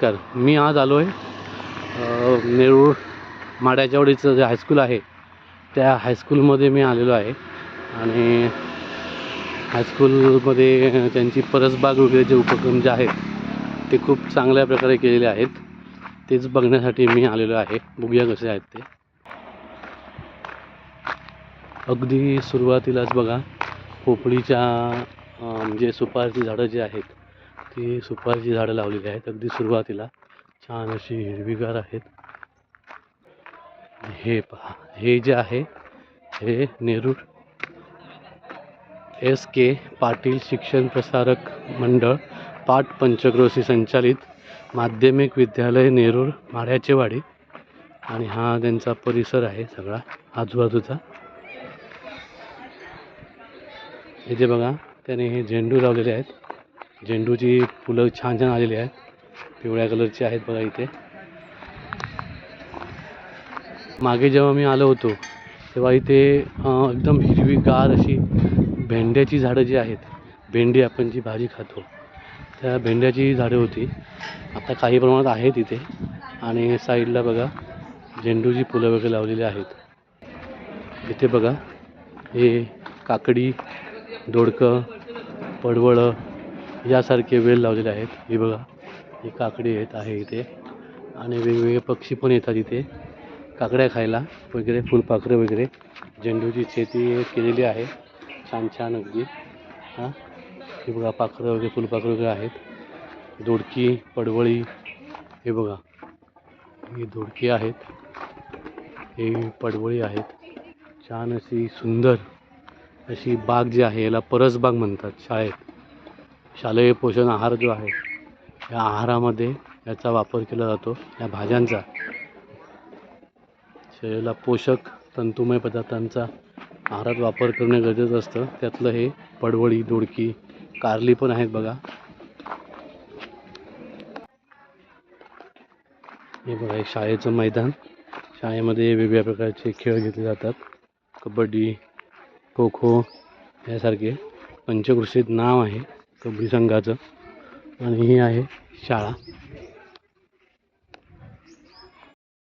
कर. मी आज आलो आहे नेरूळ माड्याच्यावडीचं जे हायस्कूल आहे त्या हायस्कूलमध्ये मी आलेलो आहे. आणि हायस्कूलमध्ये त्यांची परसबाग वगैरे जे उपक्रम जे आहेत ते खूप चांगल्या प्रकारे केलेले आहेत. तेच बघण्यासाठी मी आलेलो आहे. बघूया कसे आहेत ते. अगदी सुरुवातीलाच बघा पोपळीच्या म्हणजे सुपारची झाडं जी आहेत ती सुपारीची झाडं लावलेली आहेत. अगदी सुरुवातीला छान अशी हिरवीगार आहेत. हे पहा हे जे आहे हे नेरूळ एस के पाटील शिक्षण प्रसारक मंडळ पाट पंचक्रोशी संचालित माध्यमिक विद्यालय नेरूळ माड्याचेवाडी आणि हा त्यांचा परिसर आहे सगळा आजूबाजूचा. हे जे बघा त्याने हे झेंडू लावलेले आहेत. झेंडूची फुलं छान छान आलेली आहेत. पिवळ्या कलरची आहेत बघा इथे. मागे जेव्हा मी आलो होतो तेव्हा इथे एकदम हिरवीगार अशी भेंड्याची झाडं जी आहेत भेंडी आपण जी भाजी खातो त्या भेंड्याची झाडं होती. आता काही प्रमाणात आहेत इथे. आणि साईडला बघा झेंडूची फुलं वगैरे लावलेली आहेत. इथे बघा हे काकडी दोडकं पडवळं यासारखे वेल लावलेले आहेत. हे बघा ही काकडी आहेत आहे इथे. आणि वेगवेगळे पक्षी पण येतात इथे. काकड्या खायला वगैरे फुलपाखरं वगैरे. झेंडूची शेती केलेली आहे. छान छान अगदी. हां? हे बघा पाखरं वगैरे फुलपाखरं वगैरे आहेत. दोडकी पडवळी हे बघा. ही दोडकी आहेत. हे पडवळी आहेत. छान अशी सुंदर अशी बाग जी आहे याला परसबाग म्हणतात शाळेत. शालेय पोषण आहार जो आहे या आहारामध्ये याचा वापर केला जातो या भाज्यांचा. शरीराला पोषक तंतुमय पदार्थांचा आहारात वापर करणे गरजेचं असतं. त्यातलं हे पडवळी दोडकी कारली पण आहेत बघा. हे बघा एक शाळेचं मैदान. शाळेमध्ये वेगवेगळ्या प्रकारचे खेळ घेतले जातात. कबड्डी खो खो यासारखे पंचकृषीत नाव आहे. कबड्डी संघाचं. आणि ही आहे शाळा.